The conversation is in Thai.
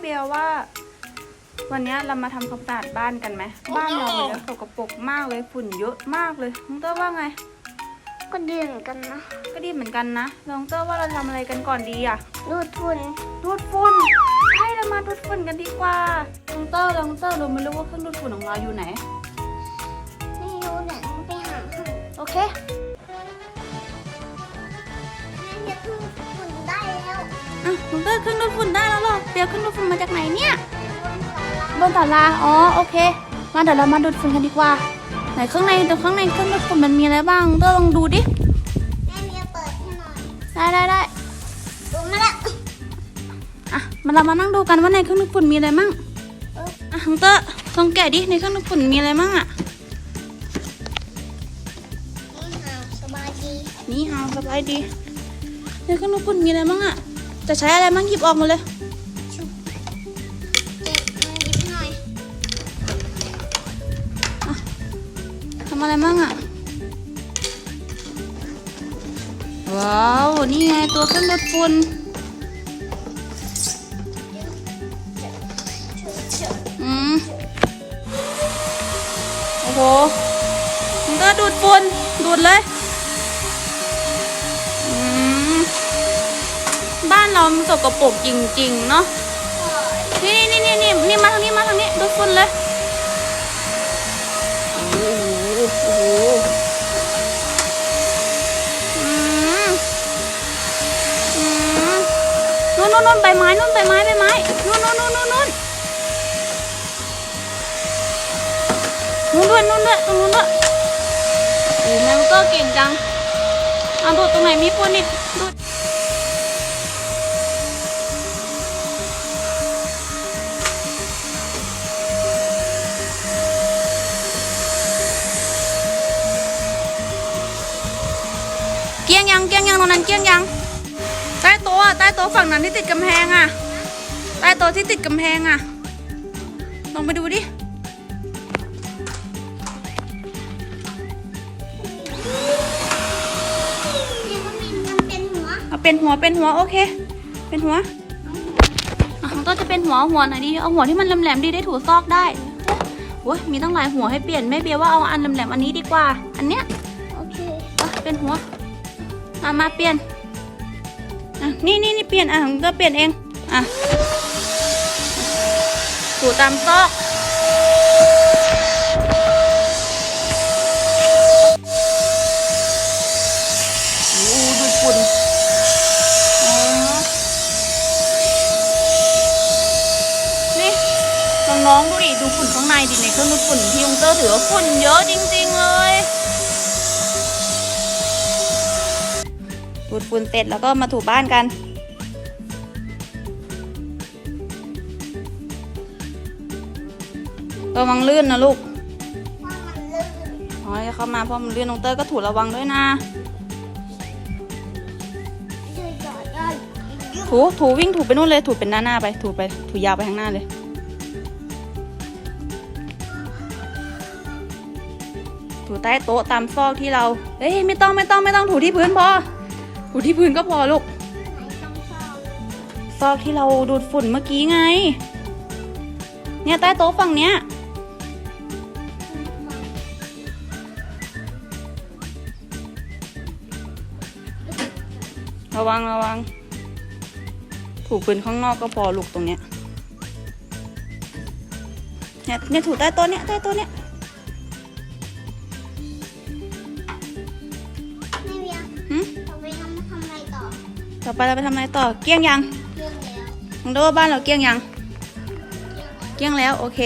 เบียว่า วันเนี้ยเรามาทำความสะอาดบ้านกันไหมบ้านเราเนี่ยสกปรกมากเลยฝุ่นเยอะมากเลยน้องเตอร์ว่าไง ก็ดีเหมือนกันนะก็ดีเหมือนกันนะน้องเตอร์ว่าเราทำอะไรกันก่อนดีอะดูดฝุ่นดูดฝุ่นให้เรามาดูดฝุ่นกันดีกว่าน้องเตอร์น้องเตอร์รู้ไหม่รู้ว่าเครื่องดูดฝุ่นของเราอยู่ไหน ไม่รู้เดี๋ยวต้องไปหาให้โอเค อะน้องเตอร์เครื่องดูดฝุ่นได้แล้วเหรอเปียเครื่องดูดฝุ่นมาจากไหนเนี่ยบนศาลาบนศาลาอ๋อโอเค มาเดี๋ยวเรามาดูดฝุ่นกันดีกว่า ไหนข้างในเดี๋ยวข้างในเครื่องดูดฝุ่นมันมีอะไรบ้างเตอร์ลองดูดิแม่เมียเปิดให้หน่อยได้ได้ได้ดูมาแล้วอะมาเรามานั่งดูกันว่าในเครื่องดูดฝุ่นมีอะไรมั่งอะน้องเตอร์ลองแกะดิในเครื่องดูดฝุ่นมีอะไรมั่งอะนี่หาสบายดีนี่ฮาวสบายดีในเครื่องดูดฝุ่นมีอะไรมั่งอะ จะใช้อะไรมั่งหยิบออกมาเลยชุบเก็บมาหยิบหน่อยทำอะไรมั่งอะ ว้าว นี่ไงตัวเครื่องดูดฝุ่นอืม โอ้โหมันก็ดูดฝุ่นดูดเลย เรามันสกปรกจริง ๆ เนาะนี่นี่นี่นี่นี่มาทางนี้มาทางนี้ดูฝุ่นเลยโอ้โหนู่นนู่นนู่นใบไม้นู่นใบไม้ใบไม้นู่นนู่นนู่นนู่นนู่นนู่นด้วยนู่นด้วยตรงนู้นด้วยโอ้แมงก็เก่งจังเอาดูตรงไหนมีฝุ่นอีกดูด กลี้ยงยังเกลี้ยงยังตรงนั้นเกลี้ยงยังใต้โต๊ะอะใต้โต๊ะฝั่งนั้นที่ติดกำแพงอะใต้โต๊ะที่ติดกำแพงอะลองไปดูดินี่ก็มีมันเป็นหัวเอาเป็นหัวเป็นหัวโอเค เป็นหัวอะของต้นจะเป็นหัวหัวไหนดีเอาหัวที่มันแหลมๆดีได้ถูซอกได้โอ้ยมีตั้งหลายหัวให้เปลี่ยนแม่เบียร์ว่าเอาอันแหลมๆอันนี้ดีกว่า อันเนี้ยโอเคอะเป็นหัว มามาเปลี่ยนอะนี่นี่นี่เปลี่ยนอะของต้นเปลี่ยนเองอะถูตามซอกโอ้ดูดฝุ่นอ๋อนี่น้องๆดูดิดูฝุ่นข้างในดิในเครื่องดูดฝุ่นที่ยงเตอร์ถือว่าฝุ่นเยอะจริง ๆ เลย ดูดฝุ่นเสร็จแล้วก็มาถูบ้านกัน ระวังลื่นนะลูกอ๋ออย่าเข้ามาพราะมันลื่นน้องเตอร์ก็ถูระวังด้วยนะ ถูถูวิ่งถูไปนู่นเลยถูเป็นหน้าหน้าไป ถูไปถูยาวไปข้างหน้าเลยถูใต้โต๊ะตามซอกที่เรา เฮ้ยไม่ต้องไม่ต้องไม่ต้องถูที่พื้นพอ ถูที่พื้นก็พอลูก ซอกที่เราดูดฝุ่นเมื่อกี้ไง เนี่ยใต้โต๊ะฝั่งเนี้ย ระวังระวัง ถูพื้นข้างนอกก็พอลูกตรงเนี้ย เนี่ยเนี่ยถูใต้โต๊ะเนี้ยใต้โต๊ะเนี้ย ต่อไปเราไปทำอะไรต่อ เกลี้ยงยังเรื่องแล้วมึงดูว่าบ้านเราเกลี้ยงยัง เกลี้ยงแล้วโอเค